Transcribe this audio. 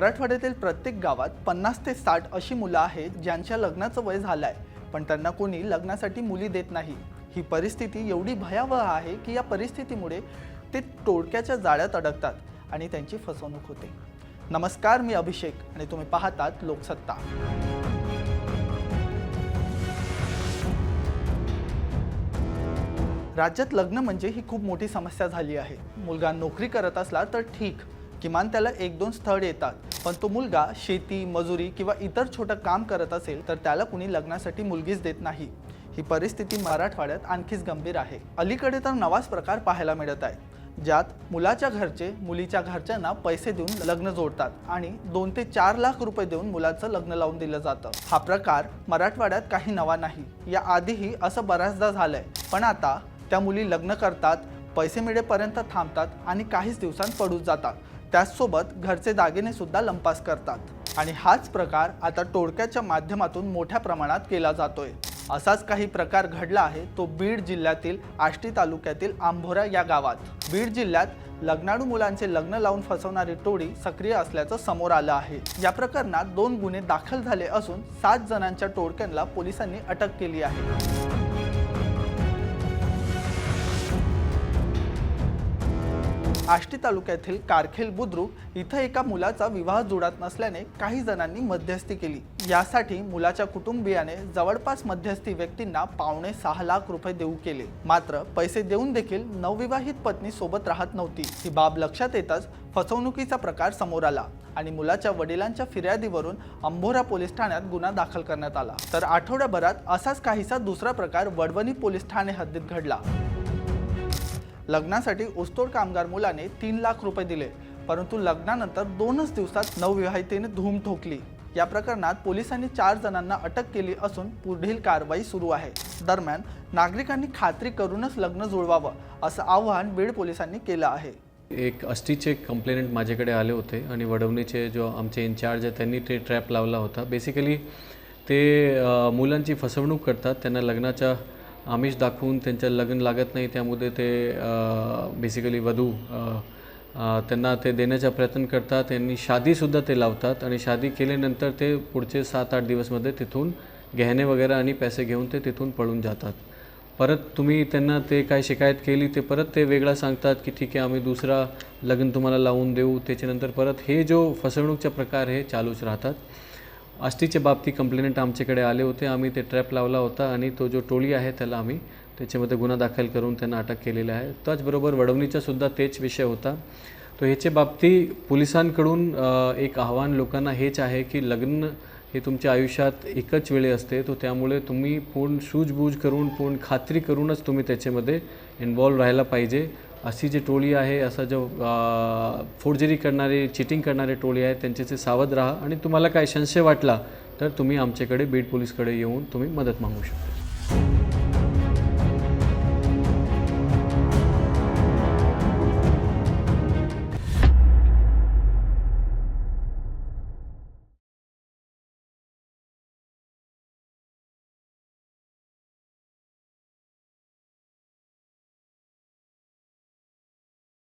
मराठवाड्यातील प्रत्येक गावात पन्नास ते साठ अशी मुलं आहेत ज्यांच्या लग्नाचं वय झालं आहे पण त्यांना कोणी लग्नासाठी मुली देत नाही. ही परिस्थिती एवढी भयावह आहे की या परिस्थितीमुळे ते टोळक्याच्या जाळ्यात अडकतात आणि त्यांची फसवणूक होते. नमस्कार मी अभिषेक आणि तुम्ही पाहतात लोकसत्ता. राज्यात लग्न म्हणजे ही खूप मोठी समस्या झाली आहे. मुलगा नोकरी करत असला तर ठीक किमान त्याला एक दोन स्थळ येतात. पण तो मुलगा शेती मजुरी किंवा इतर छोटं काम करत असेल तर त्याला कुणी लग्नासाठी मुलगीच देत नाही. ही परिस्थिती मराठवाड्यात आणखीच गंभीर आहे. अलीकडे तर नवाच प्रकार पाहायला मिळत आहे ज्यात मुलाच्या घरचे मुलीच्या घरच्यांना पैसे देऊन लग्न जोडतात आणि दोन ते चार लाख रुपये देऊन मुलाचं लग्न लावून दिलं जातं. हा प्रकार मराठवाड्यात काही नवा नाही. या आधीही असं बऱ्याचदा झालंय. पण आता त्या मुली लग्न करतात पैसे मिळेपर्यंत थांबतात आणि काहीच दिवसांत पडून जातात. त्याचसोबत घरचे दागिने सुद्धा लंपास करतात. आणि हाच प्रकार आता टोळक्याच्या माध्यमातून मोठ्या प्रमाणात केला जातोय. असाच काही प्रकार घडला आहे तो बीड जिल्ह्यातील आष्टी तालुक्यातील आंभोरा या गावात. बीड जिल्ह्यात लग्नाडू मुलांचे लग्न लावून फसवणारी टोळी सक्रिय असल्याचं समोर आलं आहे. या प्रकरणात दोन गुन्हे दाखल झाले असून सात जणांच्या टोळक्यांना पोलिसांनी अटक केली आहे. आष्टी तालुक्यातील कारखेल बुद्रुक इथं एका मुलाचा विवाह जुळत नसल्याने काही जणांनी मध्यस्थी केली. यासाठी मुलाच्या कुटुंबियाने जवळपास मध्यस्थी व्यक्तींना पावणे सहा लाख रुपये देऊ केले. मात्र पैसे देऊन देखील नवविवाहित पत्नी सोबत राहत नव्हती. ही बाब लक्षात येताच फसवणुकीचा प्रकार समोर आला आणि मुलाच्या वडिलांच्या फिर्यादीवरून अंभोरा पोलीस ठाण्यात गुन्हा दाखल करण्यात आला. तर आठवड्याभरात असाच काहीसा दुसरा प्रकार वडवणी पोलीस ठाणे हद्दीत घडला. लग्नासाठी ऊसतोड कामगार मुलाने तीन लाख रुपये दिले परंतु लग्नानंतर दोनच दिवसात नवविवाहितेने धूम ठोकली. या प्रकरणात पोलिसांनी चार जणांना अटक केली असून पुढील कारवाई सुरू आहे. दरम्यान नागरिकांनी खात्री करूनच लग्न जुळवावं असं आवाहन बीड पोलिसांनी केलं आहे. एक अस्टीचे कंप्लेनंट माझ्याकडे आले होते आणि वडवणीचे जो आमचे इन्चार्ज आहे त्यांनी ते ट्रॅप लावला होता. बेसिकली ते मुलांची फसवणूक करतात त्यांना लग्नाच्या आमिष दाखवून त्यांचं लग्न लागत नाही त्यामुळे ते बेसिकली वधू. त्यांना ते देण्याचा प्रयत्न करतात त्यांनी शादीसुद्धा ते लावतात आणि शादी केल्यानंतर ते पुढचे सात आठ दिवसमध्ये तिथून गहने वगैरे आणि पैसे घेऊन ते तिथून पळून जातात. परत तुम्ही त्यांना ते काय शिकायत केली ते परत ते वेगळा सांगतात की ठीक आहे आम्ही दुसरा लग्न तुम्हाला लावून देऊ. त्याच्यानंतर परत हे जो फसवणूकचा प्रकार हे चालूच राहतात. आष्टीच्या बाबतीत कंप्लेंट आमच्याकडे आले होते. आम्ही ते ट्रॅप लावला होता आणि तो जो टोळी आहे त्याला आम्ही त्याच्यामध्ये गुन्हा दाखल करून त्यांना अटक केलेला आहे. त्याचबरोबर वडवणीचासुद्धा तेच विषय होता. तो ह्याच्या बाबतीत पोलिसांकडून एक आव्हान लोकांना हेच आहे की लग्न हे तुमच्या आयुष्यात एकच वेळी असते तो त्यामुळे तुम्ही पूर्ण शूजबूज करून पूर्ण खात्री करूनच तुम्ही त्याच्यामध्ये इन्वॉल्व राहायला पाहिजे. अशी जी टोळी आहे असा जो फोर्जरी करणारे चिटिंग करणारे टोळी आहे त्यांच्याचे सावध राहा. आणि तुम्हाला काय संशय वाटला तर तुम्ही आमच्याकडे बीड पोलीसकडे येऊन तुम्ही मदत मागू शकता.